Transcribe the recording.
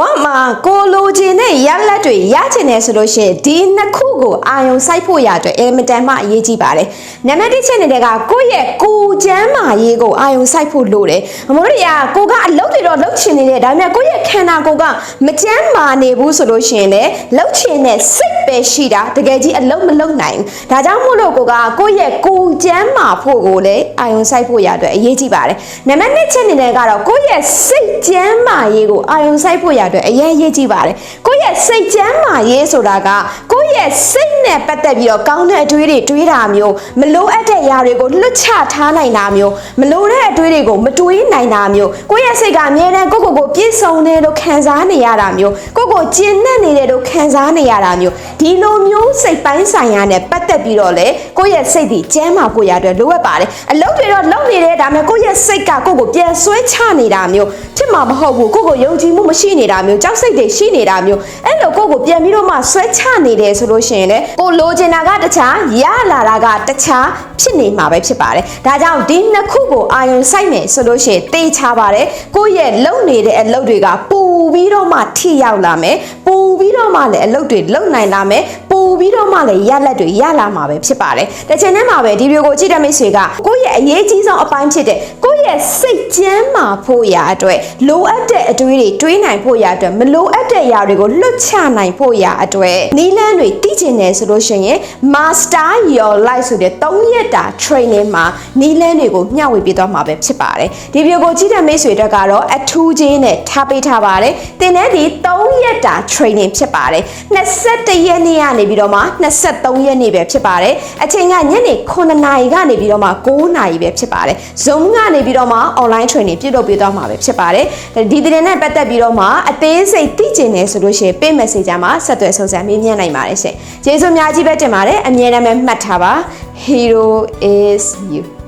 ဝမှာကိုလိုချင်တဲ့ရလက်တွေရချင်တယ်ဆိုလို့ရှိရင်ဒီနှစ်ခုကိုအာယုံစိုက်ဖို့ရအတွက်အင်မတန်မှအရေးကြီးပါတယ်။နံပါတ်1ချက်နေတဲ့ကကိုယ့်ရဲ့ကိုယ်ချမ်းမာရေးကိုအာယုံစိုက်ဖို့လိုတယ်။အမိုးတွေကကိုကအလုပ်တွေတော့လုပ် ချင်နေတယ်ဒါပေမဲ့ကိုယ့်ရဲ့ခန္ဓာကိုယ်ကမချမ်းမာနေဘူးဆိုလို့ရှိရင်လည်းလုပ်ချင်တဲ့စိတ်ပဲရှိတာတကယ်ကြီးအလုပ်မလုပ်နိုင်ဘူး။ဒါကြောင့်မို့လို့ကိုကကိုယ့်ရဲ့ကိုယ်ချမ်းမာဖို့ကိုလည်းအာယုံစိုက်ဖို့ရအတွက်အရေးကြီးပါတယ်။နံပါတ်2ချက်အနေနဲ့ကတော့ကိုယ့်ရဲ့စိတ်ချမ်းမာရေးကိုအာယုံစိုက်ဖို့ရအတွက်အရေးရေးကြည့်ပါတယ်။ကို ယ့်ရဲ့စိတ်ချမ်းမာရေးဆိုတာကကိုယ့်ရဲ့စိတ်နဲ့ပတ်သက်ပြီးတော့ကောင်းတဲ့အတွေးတွေတွေးတာမျိုးမလိုအပ်တဲ့ຢာတွေကိုလွတ်ချထားနိုင်တာမျိုးမလိုတဲ့အတွေးတွေကိုမတွေးနိုင်တာမျိုးကိုယ့်ရဲ့စိတ်ကအမြဲတမ်းကိုယ့်ကိုယ်ကိုပြည့်စုံတယ်လို့ခံစားနေရတာမျိုးကိုယ့်ကိုယ်ကျဉ်နဲ့နေတယ်လို့ခံစားနေရတာမျိုး ဒီလိုမျိုးစိတ်ပိုင်းဆိုင်ရာနဲ့ပတ်သက်ပြီးတော့လေကိုယ့်ရဲ့စိတ်ဒီကျမ်းမာဖို့ရအတွက်လိုအပ်ပါတယ်အလုပ်တွေတော့လုပ်နေတယ်ဒါပေမဲ့ကိုယ့်ရဲ့စိတ်ကကိုယ့်ကိုပြန်ဆွဲချနေတာမျိုးဖြစ်မှာမဟုတ်ဘူးကိုယ့်ကိုယုံကြည်မှုမရှိနေတာမျိုးကြောက်စိတ်တွေရှိနေတာမျိုးအဲ့လိုကိုယ့်ကိုပြန်ပြီးတော့မှဆွဲချနေတယ်ဆိုလို့ရှိရင်လေကိုလိုချင်တာကတခြားရလာတာကတခြားဖြစ်နေမှာပဲဖြစ်ပါတယ်ဒါကြောင့်ဒီနှစ်ခုကိုအာယုံစိုက်မယ်ဆိုလို့ရှိရင်တေးချပါတယ်ကိုယ့်ရဲ့လုံနေတဲ့အလုပ်တွေကပူပြီးတော့မှထိရောက်လာမယ် ပူပြီးတော့မှလည်းအလုပ်တွေလုံနိုင်လာမယ်ပူပြီးတော့မှလည်းရလက်တွေရလာမှာပဲဖြစ်ပါတယ်တစ်ချိန်တည်းမှာပဲဒီဗီဒီယိုကိုကြည့်တဲ့မိတ်ဆွေကကိုယ့်ရဲ့အရေးကြီးဆုံးအပိုင်းဖြစ်တဲ့ကိုယ့် ရဲ့စိတ်ကျန်းမာဖို့ရာအတွက်လိုအပ်တဲ့အတွေးတွေတွေးနိုင်ဖို့ရာအတွက်မလိုအပ်တဲ့အရာတွေကိုလွတ်ချနိုင်ဖို့ရာအတွက်နီးလန်းတွေသိကျင်တယ်ဆိုလို့ရှိရင် Master Your Life ဆိုတဲ့3ရက်တာ training မှာနီးလန်းတွေကိုမျှဝေပေးသွားမှာပဲဖြစ်ပါတယ်ဒီဗီဒီယိုကိုကြည့်တဲ့မိတ်ဆွေတွေကတော့အထူးချင်းနဲ့ထားပေးထားပါတယ်သင်တဲ့ဒီ3ရက်တာ training ဖြစ်ပါတယ်21ရက်နေ့ကနေပြီးတော့မှ23ရက်နေ့ပဲဖြစ်ပါတယ်အချိန်ကညနေ9နာရီကနေပြီးတော့မှ9နာရီပဲဖြစ်ပါတယ် Zoom ကနေပြီးတော့မှ online training ပြုလုပ်ပေးသွားမှာပဲဖြစ်ပါတယ်ဒီသတင်းနဲ့ပတ်သက်ပြီးတော့မှအသေးစိတ်သိကျင်တယ်ဆိုလို့ရှိရင် pay message မှာဆက်သွယ်ဆုံစမ်းမေးမြန်းနိုင်ပါတယ်ရှင်ကျေးဇူးအများကြီးပဲတင်ပါတယ်အမြဲတမ်းပဲမှတ်ထားပါ hero is you